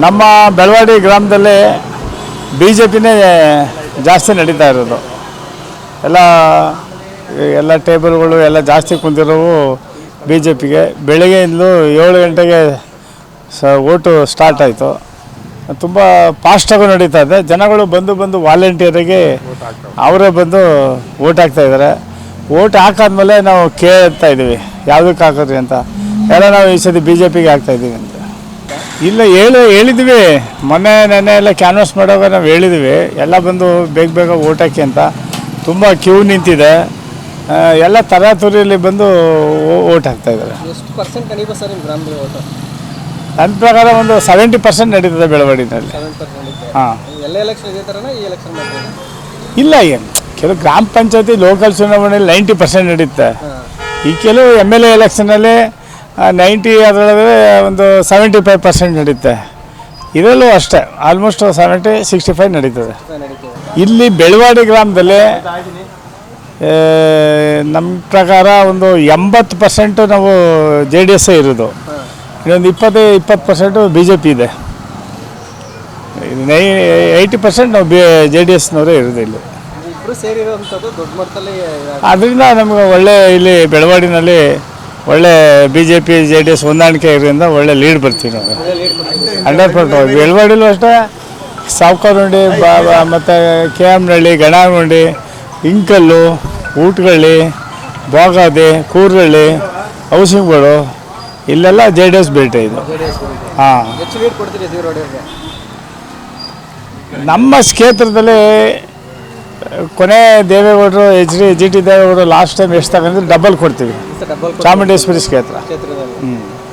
ನಮ್ಮ ಬೆಳವಾಡಿ ಗ್ರಾಮದಲ್ಲಿ B J ಪಿನೇ ಜಾಸ್ತಿ ನಡೀತಾ ಇರೋದು. ಎಲ್ಲ ಎಲ್ಲ ಟೇಬಲ್ಗಳು ಎಲ್ಲ ಜಾಸ್ತಿ ಕುಂತಿರೋವು ಬಿ ಜೆ ಪಿಗೆ ಬೆಳಗ್ಗೆಯಿಂದಲೂ ಏಳು ಗಂಟೆಗೆ ಸ ಓಟು ಸ್ಟಾರ್ಟ್ ಆಯಿತು. ತುಂಬ ಫಾಸ್ಟಾಗೂ ನಡೀತಾ ಇದೆ. ಜನಗಳು ಬಂದು ಬಂದು ವಾಲಂಟಿಯರಿಗೆ ಅವರೇ ಬಂದು ಓಟ್ ಹಾಕ್ತಾ ಇದ್ದಾರೆ. ಓಟ್ ಹಾಕಾದ್ಮೇಲೆ ನಾವು ಕೇಳ್ತಾ ಇದ್ದೀವಿ. ಯಾವುದಕ್ಕೆ ಹಾಕೋದ್ರಿ ಅಂತ. ಎಲ್ಲ ನಾವು ಈ ಸತಿ ಬಿ ಜೆ ಪಿಗೆ ಹಾಕ್ತಾಯಿದ್ದೀವಿ ಅಂತ. ಇಲ್ಲ, ಹೇಳಿ, ಹೇಳಿದ್ವಿ. ಮೊನ್ನೆ, ನೆನ್ನೆ ಎಲ್ಲ ಕ್ಯಾನ್ವಾಸ್ ಮಾಡೋವಾಗ ನಾವು ಹೇಳಿದ್ವಿ. ಎಲ್ಲ ಬಂದು ಬೇಗ ಬೇಗ ಓಟ್ ಹಾಕಿ ಅಂತ. ತುಂಬ ಕ್ಯೂ ನಿಂತಿದೆ. ಎಲ್ಲ ತರಾತುರಿಯಲ್ಲಿ ಬಂದು ಓಟ್ ಹಾಕ್ತಾ ಇದ್ದಾರೆ. ಎಷ್ಟು ಪರ್ಸೆಂಟ್ ಕಡಿಮೆ ಸರ್ ನಿಮ್ಮ ಗ್ರಾಮದಲ್ಲಿ ಓಟು? ನನ್ನ ಪ್ರಕಾರ ಒಂದು ಸೆವೆಂಟಿ ಪರ್ಸೆಂಟ್ ನಡೀತದೆ ಬೆಳವಾಡಿನಲ್ಲಿ ಸೆವೆನ್ ಪರ್ಸೆಂಟ್ ಇದೆ ಹಾಂ. ಎಲ್ಲ ಎಲೆಕ್ಷನ್ ಇದೇ ಥರನ ಈ ಎಲೆಕ್ಷನ್ ಮಾತ್ರ ಇಲ್ಲ ಏನು. ಕೆಲವು ಗ್ರಾಮ ಪಂಚಾಯತಿ ಲೋಕಲ್ ಚುನಾವಣೆಯಲ್ಲಿ ನೈಂಟಿ ಪರ್ಸೆಂಟ್ ನಡೀತೆ. ಈ ಕೆಲವು ಎಂ ಎಲ್ ಎ ಎಲೆಕ್ಷನಲ್ಲಿ ನೈಂಟಿ ಅದರೊಳಗೆ ಒಂದು ಸೆವೆಂಟಿ ಫೈವ್ ಪರ್ಸೆಂಟ್ ನಡೀತೆ. ಇದರಲ್ಲೂ ಅಷ್ಟೇ. ಆಲ್ಮೋಸ್ಟ್ ಸೆವೆಂಟಿ ಸಿಕ್ಸ್ಟಿ ಫೈವ್ ನಡೀತದೆ. ಇಲ್ಲಿ ಬೆಳವಾಡಿ ಗ್ರಾಮದಲ್ಲಿ ನಮ್ಮ ಪ್ರಕಾರ ಒಂದು ಎಂಬತ್ತು ಪರ್ಸೆಂಟು ನಾವು ಜೆ ಡಿ ಎಸ್ಸೇ ಇರೋದು. ಇನ್ನೊಂದು ಇಪ್ಪತ್ತು ಇಪ್ಪತ್ತು ಪರ್ಸೆಂಟು ಬಿ ಜೆ ಪಿ ಇದೆ. ನೈ ಏಯ್ಟಿ ಪರ್ಸೆಂಟ್ ನಾವು ಬಿ ಜೆ ಡಿ ಎಸ್ನವರೇ ಇರೋದು ಇಲ್ಲಿ. ಅದರಿಂದ ನಮಗೆ ಒಳ್ಳೆ ಇಲ್ಲಿ ಬೆಳವಾಡಿನಲ್ಲಿ ಒಳ್ಳೆ B J P J D S ಹೊಂದಾಣಿಕೆ ಇರೋದ್ರಿಂದ ಒಳ್ಳೆ ಲೀಡ್ ಬರ್ತೀವಿ ನಾವು. ಅಂಡರ್ ಪರ್ಸೆಂಟ್ ಬೆಳವಾಡಿಲೂ ಅಷ್ಟೇ ಸಾವ್ಕಾರುಂಡಿ ಬಾ ಬಾ- ಮತ್ತು K M Nalli Ganagundi Inkallu Utagalli Bagade Koorgalli board ಇಲ್ಲೆಲ್ಲ ಜೆ ಡಿ ಎಸ್ ಬೇಟೆ ಇದು. ಹಾಂ. ನಮ್ಮ ಕ್ಷೇತ್ರದಲ್ಲಿ ಕೊನೆ ದೇವೇಗೌಡರು ಎಚ್ ಡಿ ಜಿ ಟಿ ದೇವೇಗೌಡರು ಲಾಸ್ಟ್ ಟೈಮ್ ಎಷ್ಟು ತಗೊಂಡ್ರೆ ಡಬಲ್ ಕೊಡ್ತೀವಿ. ಚಾಮುಂಡೇಶ್ವರಿ ಕ್ಷೇತ್ರ. ಕ್ಷೇತ್ರದಲ್ಲಿ.